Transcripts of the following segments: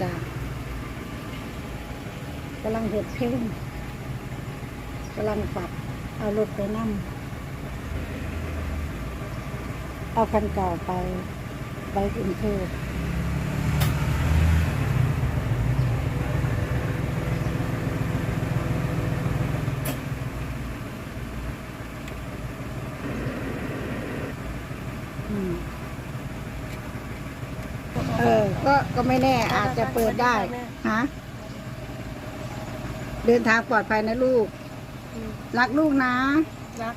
จ้ะกำลังเห็ดเพลงกำลังปรับเอารถไปนั่งเอาคันเก่าไปไปกรุงเทพอืม เออ ก็ก็ไม่แน่อาจจะเปิดได้ฮะเดินทางปลอดภัยนะลูก รักลูกนะรัก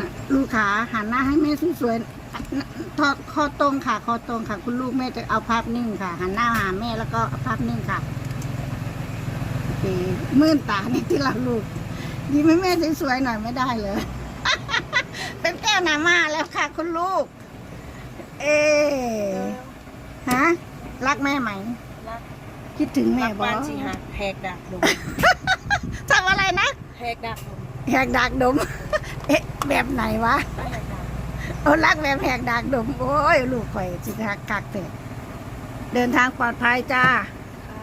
นะลูกขาหันหน้าให้แม่สวยๆทอดคอตรงค่ะคอตรงค่ะ คุณลูกแม่จะเอาภาพนิ่งค่ะ หันหน้าหาแม่แล้วก็เอาภาพนิ่งค่ะโอเคมื่นตาในที่เราลูกยิ้มให้แม่สวยๆหน่อยไม่ได้เลย เป็นแก้วหนามาแล้วค่ะ คุณลูก เอ ฮะรักแม่ไหม รักคิดถึงแม่รักบอบ้านสิหักแหกดักดมทำอะไรนะแหกดักดมแหกดักดม เอ๊ะแบบไหนวะแหกดักโอ้รักแบบแหกดักดม โอ้ยลูกข่อยจิหักกักเตะเดินทางปลอดภัยจ้า ค่ะ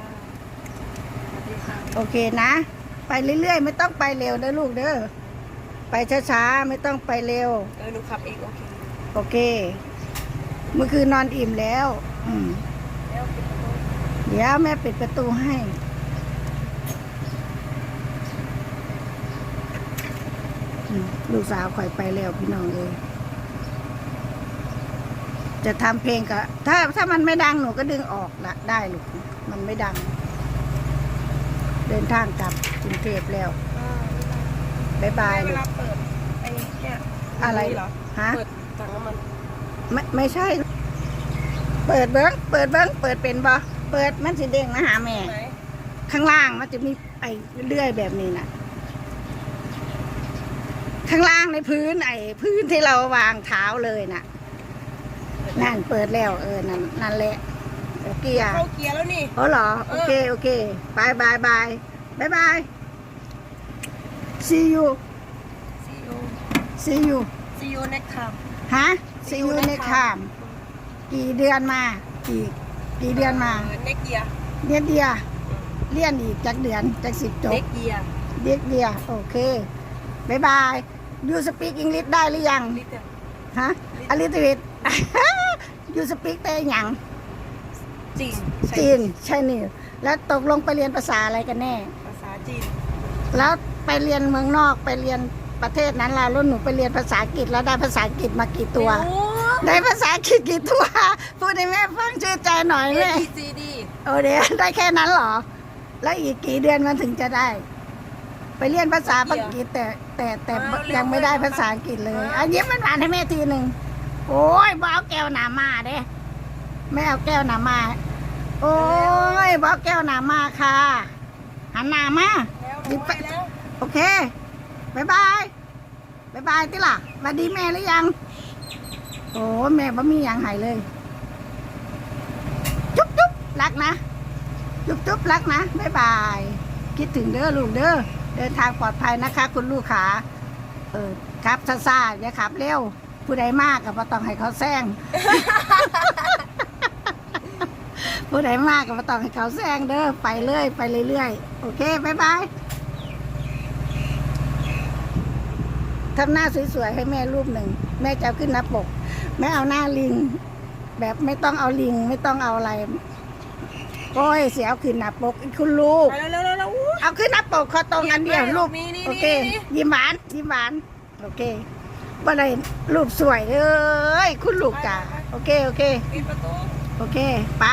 สวัสดีค่ะ โอเคนะ ไปเรื่อยๆ ไม่ต้องไปเร็วนะลูกเด้อไปช้าๆ ไม่ต้องไปเร็ว เออหนูขับเองโอเค โอเค เมื่อคืนนอนอิ่มแล้ว อืมแล้วปิดประตูเดี๋ยวแม่ปิดประตูให้อืมลูกสาวข่อยไปแล้วพี่น้องเลยจะทำเพลงก็ถ้าถ้ามันไม่ดังหนูก็ดึงออกละได้ลูกมันไม่ดัง เดินทางกลับกรุงเทพแล้วอ่าบ๊ายบายเวลูกลาเปิดไอ้เนี่ยอะไรนี่เหรอฮะเปิดถังน้ำมันไม่ไม่ใช่ เปิดเบิ้งเปิดเบิ้งเปิดเป็นบ่เปิดมันสิเด้งมาหาแม่ไหนข้างล่างมันจะมีไอ้เลื่อยแบบนี้นะข้างล่างในพื้นไอ้พื้นที่เราวางเท้าเลยน่ะ นั่นเปิดแล้ว เออ นั่นนั่นแหละโอเคอะเข้าเกียร์แล้วนี่อ๋อเหรอ โอเค โอเคบายบายบายบายบาย see you see you see you see you next time ฮะ see you next time กี่เดือนมา กี่กี่เดือนมาเออ next year เดือนเดียวเลี่ยนอีกจากเดือนจากสิบจบ next year เด็กเดียวโอเคบายบายยูสปีกอังกฤษได้หรือยัง little ฮะอลิทวิตยูสปีกได้ยังจีนจีนใช่นี่แล้วตกลงไปเรียนภาษาอะไรกันแน่ ภาษาจีน แล้วไปเรียนเมืองนอกไปเรียนประเทศนั้นแล้วแล้วหนูไปเรียนภาษาอังกฤษแล้วได้ภาษาอังกฤษมากี่ตัว ไม่รู้ ได้ภาษาอังกฤษกี่ตัวพูดให้แม่ฟังชื่อใจหน่อย A แม่ B C D โอ้เดี๋ยวได้แค่นั้นเหรอ แล้วอีกกี่เดือนมันถึงจะได้ ไปเรียนภาษาอังกฤษแต่แต่แต่ยังไม่ได้ภาษาอังกฤษเลยอันนี้มันหวานให้แม่ทีหนึ่งโอ้ยบเอาแก้วหนามาเด้แม่เอาแก้วหนามา โอ้ยบเอาแก้วหนามาค่ะหันหนามา แล้วหยิบไปไปแล้ว โอเคบายบายบายบายติล่ะสวัสดีแม่หรือยัง โอ้แม่บ่มีอย่างหายเลย จุ๊บจุ๊บรักนะ จุ๊บจุ๊บรักนะบ๊ายบาย คิดถึงเด้อลูกเด้อเดินทางปลอดภัยนะคะ คุณลูกขาเออครับซ่าอย่าขับเร็วผู้ใดมากก็บ่ต้องให้เขาแซงผู้ใดมากก็บ่ต้องให้เขาแซงเด้อไปเรื่อยไปเรื่อยๆโอเคบ๊ายบายทำหน้าสวยๆให้แม่รูปหนึ่ง แม่จะเอาขึ้นหน้าปก แม่เอาหน้าลิง แบบไม่ต้องเอาลิง ไม่ต้องเอาอะไรโอ้ยเสียเอาขึ้นหน้าปกอีกคุณลูกไปแล้วแล้วแล้วแล้วอู้เอาขึ้นหน้าปกเขาตรงกันเดียวรูปนี่นี่โอเคนี่ยิ้มหวานยิ้มหวานโอเคบ่ได้รูปสวยเลยคุณลูกจ้าโอเคโอเคปิดประตูโอเค ไป